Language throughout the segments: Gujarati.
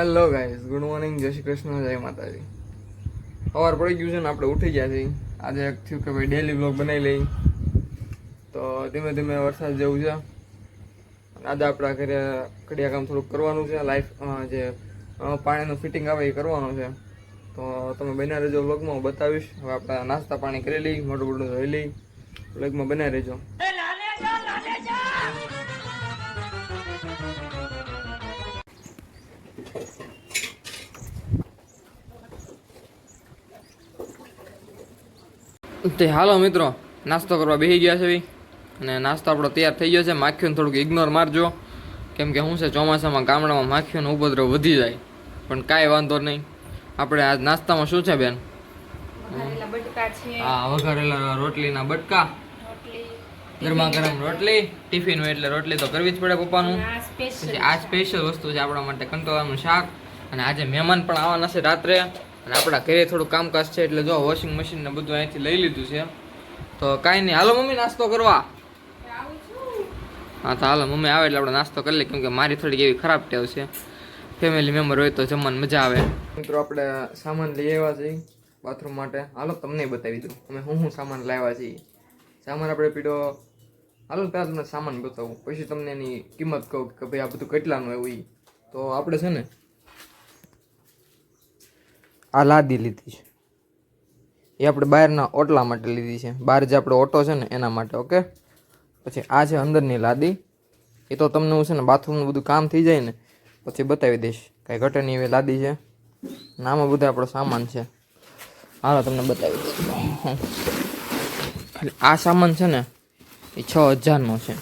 હેલો ગાઈઝ ગુડ મોર્નિંગ જય શ્રી કૃષ્ણ. જય માતાજી. સવાર પડી ગયું છે ને આપણે ઉઠી ગયા છીએ. આજે એક થયું કે ભાઈ ડેલી બ્લોગ બનાવી લઈ તો ધીમે ધીમે વરસાદ જેવું છે. આજે આપણા ઘરે કડિયા કામ થોડુંક કરવાનું છે. લાઈફ જે પાણીનું ફિટિંગ આવે એ કરવાનું છે. તો તમે બનાવી રહેજો બ્લોગમાં હું બતાવીશ. હવે આપણે નાસ્તા પાણી કરી લઈ મોટું મોટું ધોઈ લઈ બ્લોગમાં બનાવી રહેજો. તે હાલો મિત્રો નાસ્તો કરવા બેસી ગયા છે ભાઈ. અને નાસ્તો આપણો તૈયાર થઈ ગયો છે માખીઓને થોડુંક ઇગ્નોર મારજો. કેમ કે શું છે ચોમાસામાં ગામડામાં માખીઓનો ઉપદ્રવ વધી જાય. પણ કાંઈ વાંધો નહીં. આપણે આજ નાસ્તામાં શું છે બેન? હા વઘારેલા રોટલીના બટકા. ગરમા ગરમ રોટલી. ટિફિન એટલે રોટલી તો કરવી જ પડે પપ્પાનું. આ સ્પેશિયલ વસ્તુ છે આપણા માટે કંટોળાનું શાક. અને આજે મહેમાન પણ આવવાના છે રાત્રે. અને આપણા ઘરે થોડું કામકાજ છે એટલે જો વોશિંગ મશીન ને બધું અહીંથી લઈ લીધું છે. તો કાંઈ નહીં. હાલો મમ્મી, નાસ્તો કરવા. હા, તો હાલો, મમ્મી આવે એટલે આપણે નાસ્તો કરી લઈએ. કેમ કે મારી થોડીક એવી ખરાબ ટેવ છે. ફેમિલી મેમ્બર હોય તો જમવાની મજા આવે. મિત્રો, આપણે સામાન લઈ આવ્યા છીએ બાથરૂમ માટે. હાલો, તમને બતાવી દઉં. અમે હું શું સામાન લાવ્યા છીએ. સામાન આપણે પીડો. હાલો, પહેલાં તમને સામાન બતાવું. પછી તમને એની કિંમત કહું કે ભાઈ આ બધું કેટલાનું એવું તો આપણે છે ને આ લાદી લીધી છે. એ આપણે બહારના ઓટલા માટે લીધી છે. બહાર જે આપણો ઓટો છે ને, એના માટે, ઓકે? પછી આ છે અંદરની લાદી. એ તો તમને હું છે ને બાથરૂમનું બધું કામ થઈ જાય ને, પછી બતાવી દઈશ. કાંઈ ઘટે નહીં એવી લાદી છે. નામાં બધા આપણો સામાન છે. હાલો, તમને બતાવી દઈશ. આ સામાન છે ને, એ છ હજારનો છે.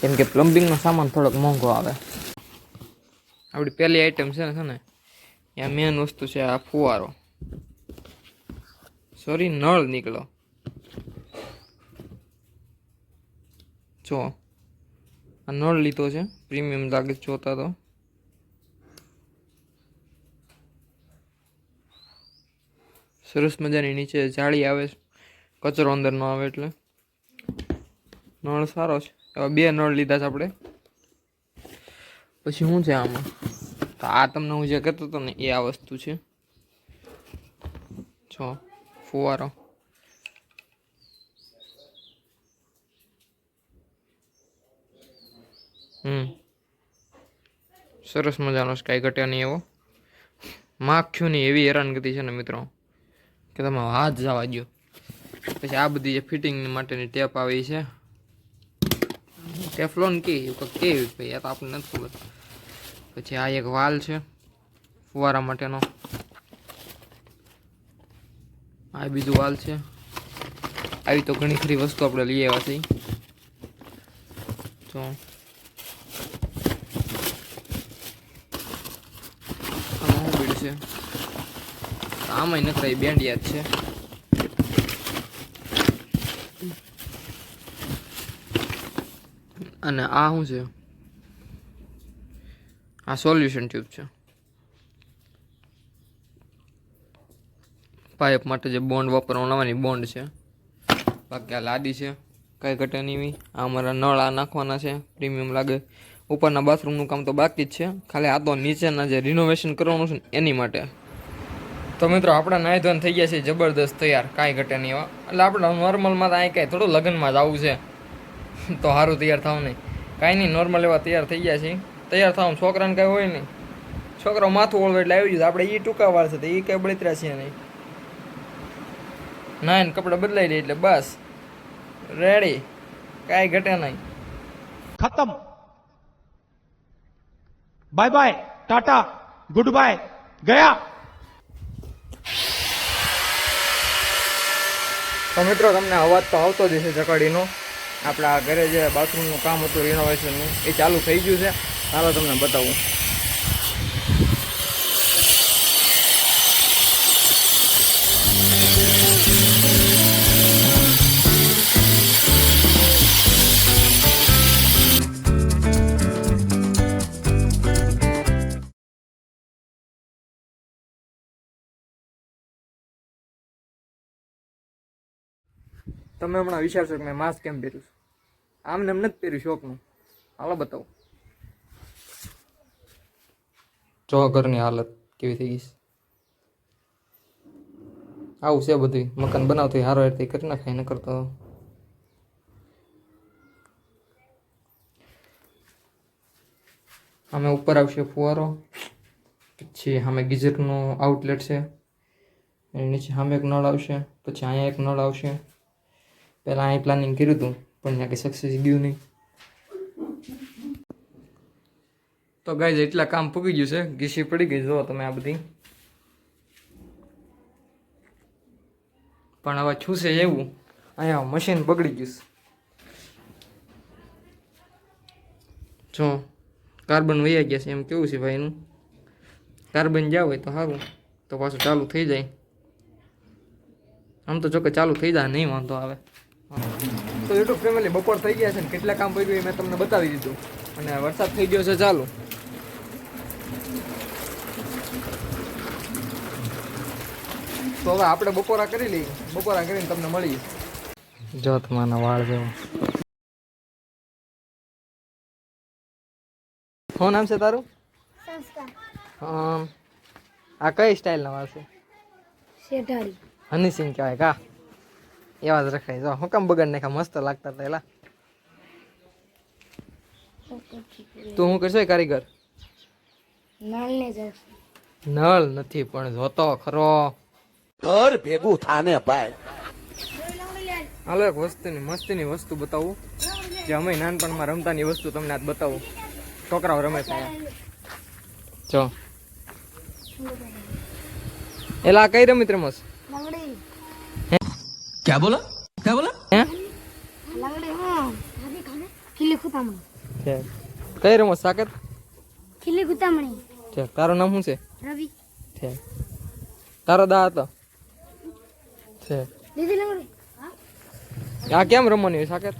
કેમ કે પ્લમ્બિંગનો સામાન થોડોક મોંઘો આવે. આપણી પહેલી આઈટમ છે ને છે ને ત્યાં મેન વસ્તુ છે, આ ફુવારો. સોરી નળ નીકળો જો, આ નળ લીધો છે પ્રીમિયમ લાગે જોતા તો. સરસ મજાની નીચે જાળી આવે છે, કચરો અંદર ન આવે એટલે. નળ સારો છે. હવે બે નળ લીધા છે આપણે. પછી શું છે આમાં? તો આ તમને હું જે કહેતો હતો ને, એ આ વસ્તુ છે. છો ફુવારો. હમ. સરસ મજાનો સ્કાય ઘટ્યા નહીં એવો. માખ્યુંની એવી હેરાનગતિ છે ને મિત્રો, કે તમે હાથ જવા દો પછી આ બધી જે ફિટિંગ માટેની ટેપ આવી છે. ટેફલોન કે કેવી ભાઈ આ તો આપણને નથી ખબર. પછી આ એક વાલ છે, ફુવારા માટેનો. આ બીજું વાલ છે. આવી તો ઘણી ખરી વસ્તુ આપણે લઈ આવ્યા છીએ. તો આમાં શું બીડ છે? આમાંય નકરાઈ બેન્ડિયા જ છે. અને આ શું છે? આ સોલ્યુશન ટ્યુબ છે. પાઇપ માટે જે બોન્ડ વાપરવાનો આવવાની બોન્ડ છે. બાકી આ લાદી છે, કાંઈ ઘટે નહીં આ અમારા નળ આ નાખવાના છે પ્રીમિયમ લાગે. ઉપરના બાથરૂમનું કામ તો બાકી જ છે. ખાલી આ તો નીચેના જે રિનોવેશન કરવાનું છે એની માટે. તો મિત્રો, આપણા નાયધન થઈ ગયા છે, જબરદસ્ત તૈયાર. કાંઈ ઘટે નહીં એવા. એટલે આપણે નોર્મલમાં તો અહીં કાંઈ થોડું લગ્નમાં જ આવવું છે. તો સારું તૈયાર થવું નહીં. કાંઈ નહીં નોર્મલ એવા તૈયાર થઈ ગયા છે તૈયાર થવાનું છોકરાને કાંઈ હોય નહીં. છોકરો માથું ઓળવે એટલે આવી જ આપણે એ ટૂંકા વાર છે એ કંઈ બળતરા છે નહીં. ના ને કપડાં બદલાઈ દે એટલે બસ. રેડી કાંઈ ઘટે નહીં. ખતમ. Bye bye tata good bye ગયા. તો મિત્રો તમને અવાજ તો આવતો જ હશે ચકડીનો આપણા ઘરે જે બાથરૂમનું કામ હતું રિનોવેશનનું એ ચાલુ થઈ ગયું છે. ચાલો તમને બતાવું. તમે હમણાં વિચારશો કે મેં માસ્ક કેમ પહેર્યું છે? આમને એમ નથી પહેર્યું શોખનું. હાલો બતાવો. જો ઘરની હાલત કેવી થઈ ગઈ આવું છે બધું મકાન બનાવતું હારો હેરથી કરી નાખાય ન કરતો અમે ઉપર આવશે ફુવારો, પછી સામે ગીઝરનો આઉટલેટ છે, એની નીચે સામે એક નળ આવશે, પછી અહીંયા એક નળ આવશે. પહેલાં અહીં પ્લાનિંગ કર્યું હતું, પણ ત્યાં કંઈ સક્સેસ ગયું નહીં. તો ગાઈઝ એટલા કામ પૂગી ગયું છે. ઘીસી પડી ગઈ જુઓ તમે આ બધી. પણ હવે છૂસે એવું, અહીંયા મશીન બગડી ગયું છે. જો કાર્બન વહી ગયા છે, એમ કેવું છે ભાઈ એનું કાર્બન જ્યાં હોય તો સારું, તો પાછું ચાલુ થઈ જાય. આમ તો જો ચાલુ થઈ જાય, નહીં વાંધો આવે. તો યુટ્યુબ ફેમિલી બપોર થઈ ગયા છે ને કેટલા કામ પડ્યું એ મેં તમને બતાવી દીધું. અને વરસાદ થઈ ગયો છે ચાલુ. તો હવે આપણે બપોરા કરી લઈએ. બપોરા કરીને તમને મળીએ. જો તમારા વાળ જેવો. શું નામ છે તારું? આ કઈ સ્ટાઇલના વાળ છે? શેઠાડી હનીસિંગ કહેવાય કા? એવા જ રખાય. જો હું કામ બગાડ નાખ્યા? મસ્ત લાગતા હતા એલા. તું હું કરશો કારીગર? નળ નથી પણ જોતો ખરો. ઘર ભેગું થાને ભાઈ. હાલો એક વસ્તુની મસ્તીની વસ્તુ બતાવું. જે અમે નાનપણમાં રમતાની વસ્તુ તમને આજ બતાવું. છોકરાઓ રમે છે જો. એલા કઈ રમત રમસ લંગડી ક્યાં बोला બોલા? હે? લંગડી હું. ખીલી કુતામણી છે. કઈ રમત સાકર ખીલી કુતામણી છે. તારું નામ શું છે? રવિ. છે. તારો દા હતો? છે. દીદી લંગડી? આ કેમ રમવાની હોય સાકર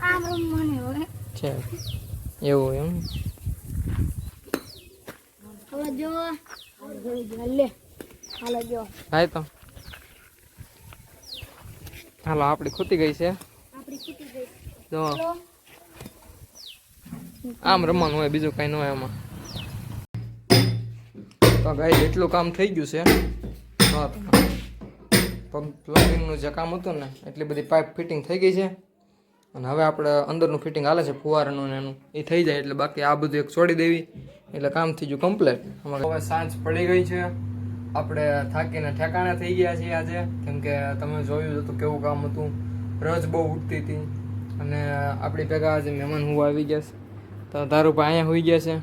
આમ રમવાની હોય. છે. એવું એમ? હવે જો. હાલો જો. હાય તો. હાલો આપણી ખૂટી ગઈ છે. જો. આમ રમવાનું હોય બીજું કઈ ન હોય એમાં તો ગાઈ એટલું કામ થઈ ગયું છે. પ્લમ્બિંગનું જે કામ હતું ને એટલી બધી પાઇપ ફિટિંગ થઈ ગઈ છે. અને હવે આપણે અંદરનું ફિટિંગ હાલે છે ફુવારાનું ને એનું. એ થઈ જાય એટલે બાકી આ બધું એક છોડી દેવી. એટલે કામ થઈ ગયું કમ્પ્લેટ. હવે સાંજ પડી ગઈ છે. આપણે થાકીને ઠેકાણે થઈ ગયા છીએ આજે. કેમ કે તમે જોયું હતું કેવું કામ હતું. રજ બહુ ઉઠતી હતી. અને આપણી ભેગા આજે મહેમાન હું આવી ગયા છે. તો તારું ભાઈ અહીંયા હોઈ ગયા છે.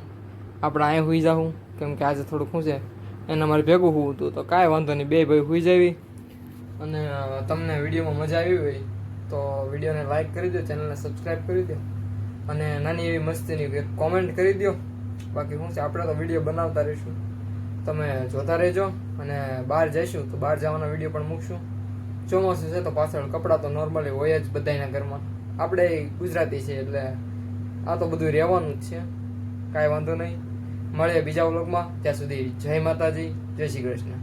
આપણે અહીંયા હોઈ જાઉં કેમ કે આજે થોડુંક શું છે, એને મારે ભેગું હોવું હતું. તો કાંઈ વાંધો નહીં, બે ભાઈ હોઈ જાવી. અને તમને વિડીયોમાં મજા આવી હોય તો વિડીયોને લાઈક કરી દો, ચેનલને સબસ્ક્રાઈબ કરી દો. અને નાની એવી મસ્તીની કોમેન્ટ કરી દો. બાકી શું છે, આપણે તો વીડિયો બનાવતા રહીશું. તમે જોતા રહેજો. અને બહાર જઈશું તો બહાર જવાનો વિડીયો પણ મૂકશું ચોમાસું છે તો પાછળ કપડાં તો નોર્મલી હોય જ બધાના ઘરમાં આપણે ગુજરાતી છે એટલે આ તો બધું રહેવાનું જ છે કાંઈ વાંધો નહીં મળીએ બીજા વ્લોગમાં ત્યાં સુધી જય માતાજી જય શ્રી કૃષ્ણ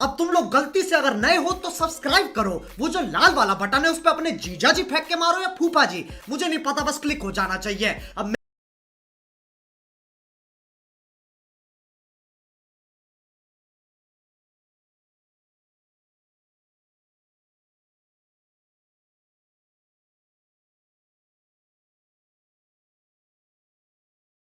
अब तुम लोग गलती से अगर नए हो तो सब्सक्राइब करो वो जो लाल वाला बटन है उस पर अपने जीजा जी फेंक के मारो या फूफा जी मुझे नहीं पता बस क्लिक हो जाना चाहिए अब मैं-